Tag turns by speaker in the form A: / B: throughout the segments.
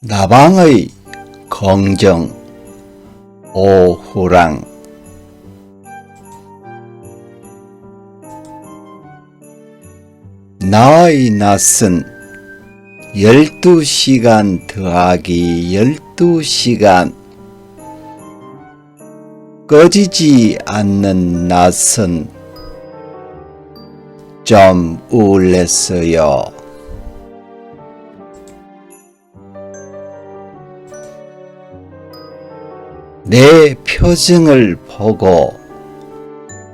A: 나방의 긍정 오후랑 나의 낯은 열두 시간 더하기 열두 시간 꺼지지 않는 낯은 좀 우울했어요. 내 표정을 보고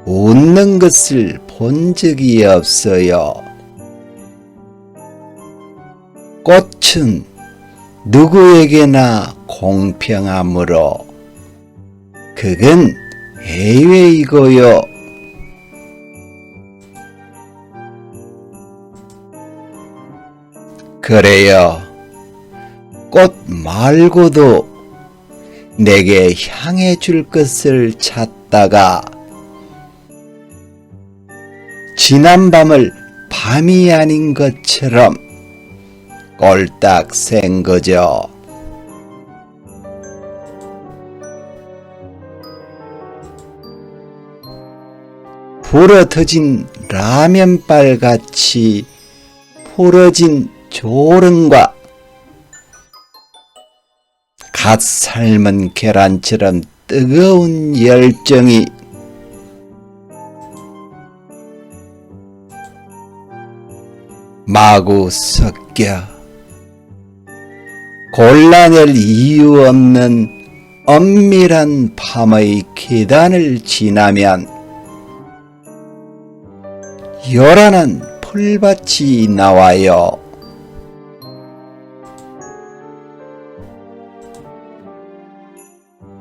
A: 웃는 것을 본 적이 없어요. 꽃은 누구에게나 공평하므로 그건 예외이고요. 그래요. 꽃 말고도 내게 향해 줄 것을 찾다가 지난 밤을 밤이 아닌 것처럼 꼴딱 센 거죠. 불어 터진 라면발 같이 풀어진 조른과 갓 삶은 계란처럼 뜨거운 열정이 마구 섞여 골라낼 이유 없는 엄밀한 밤의 계단을 지나면 요란한 풀밭이 나와요.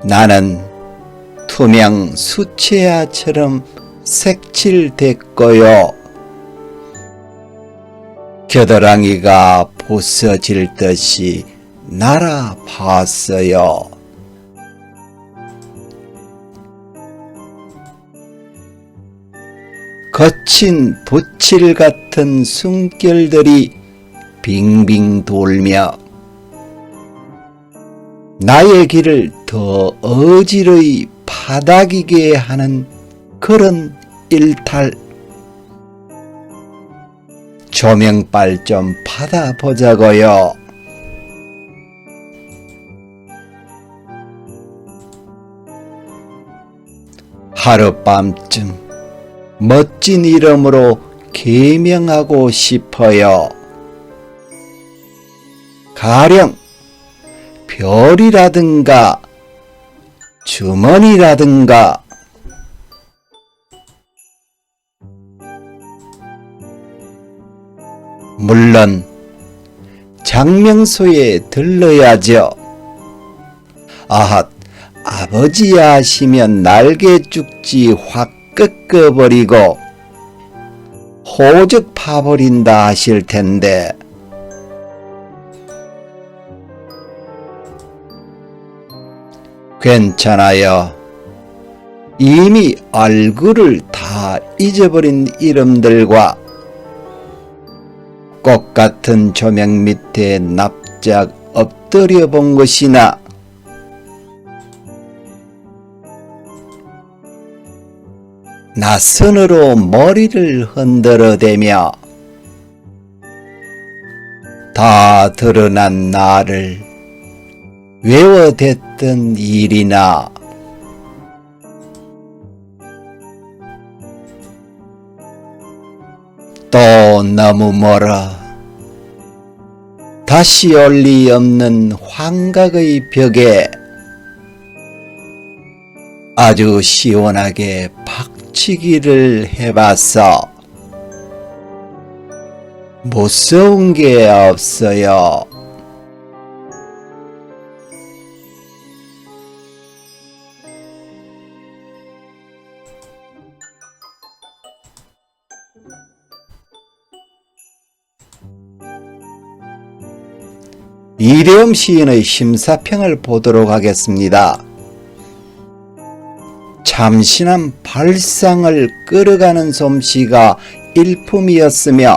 A: 나는 투명 수채화처럼 색칠됐고요. 겨드랑이가 부서질 듯이 날아봤어요. 거친 붓칠 같은 숨결들이 빙빙 돌며 나의 길을 더 어지러이 파닥이게 하는 그런 일탈. 조명빨 좀 받아보자고요. 하룻밤쯤 멋진 이름으로 개명하고 싶어요. 가령 별이라든가 주머니라든가 물론 장명소에 들러야죠. 아핫 아버지 하시면 날개 쭉지 확 꺾어버리고 호적 파버린다 하실 텐데 괜찮아요. 이미 얼굴을 다 잊어버린 이름들과 꽃 같은 조명 밑에 납작 엎드려 본 것이나 낯선으로 머리를 흔들어 대며 다 드러난 나를 외워댔던 일이나 또 너무 멀어 다시 올 리 없는 환각의 벽에 아주 시원하게 박치기를 해봤어. 무서운 게 없어요. 이렴 시인의 심사평을 보도록 하겠습니다. 참신한 발상을 끌어가는 솜씨가 일품이었으며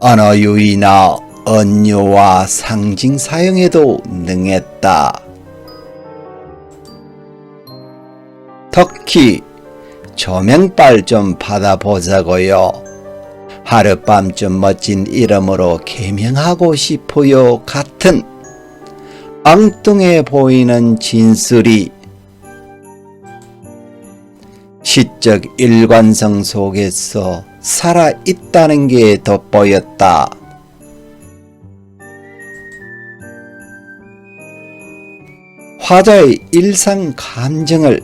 A: 언어 유희나 언어와 상징 사용에도 능했다. 특히 조명빨 좀 받아보자고요. 하룻밤 좀 멋진 이름으로 개명하고 싶어요 같은 엉뚱해 보이는 진술이 시적 일관성 속에서 살아 있다는 게 돋보였다. 화자의 일상 감정을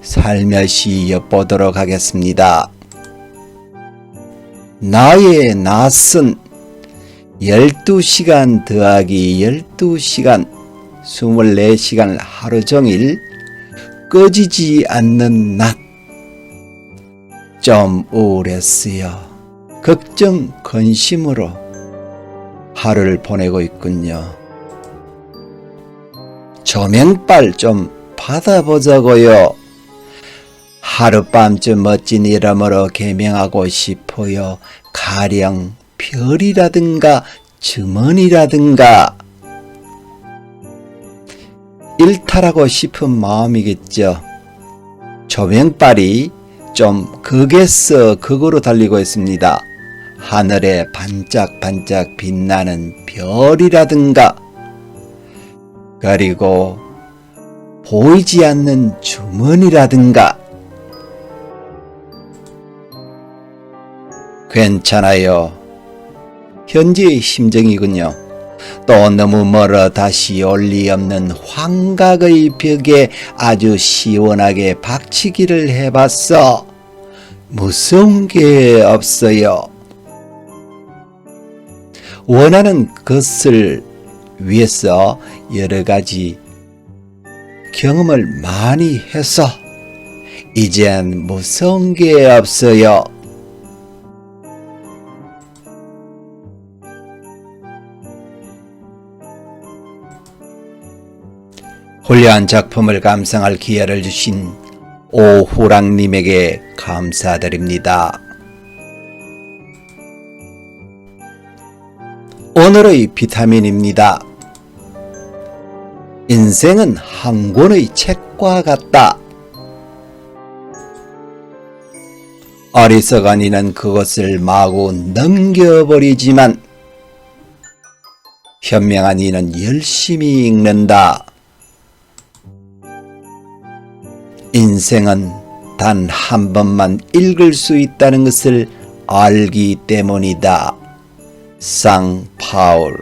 A: 살며시 엿보도록 하겠습니다. 나의 낯은 12시간 더하기 12시간 24시간을 하루 종일 꺼지지 않는 낮. 좀 우울했어요. 걱정, 근심으로 하루를 보내고 있군요. 조명빨 좀 받아보자고요. 하룻밤쯤 멋진 이름으로 개명하고 싶어요. 가령 별이라든가 주머니라든가 일탈하고 싶은 마음이겠죠. 조명빨이 좀 극에서 극으로 달리고 있습니다. 하늘에 반짝반짝 빛나는 별이라든가 그리고 보이지 않는 주머니라든가 괜찮아요. 현재의 심정이군요. 또 너무 멀어 다시 올 리 없는 환각의 벽에 아주 시원하게 박치기를 해봤어. 무서운 게 없어요. 원하는 것을 위해서 여러 가지 경험을 많이 해서 이젠 무서운 게 없어요. 훌륭한 작품을 감상할 기회를 주신 오후랑님에게 감사드립니다. 오늘의 비타민입니다. 인생은 한 권의 책과 같다. 어리석은 이는 그것을 마구 넘겨버리지만 현명한 이는 열심히 읽는다. 인생은 단 한 번만 읽을 수 있다는 것을 알기 때문이다. 쌍 파울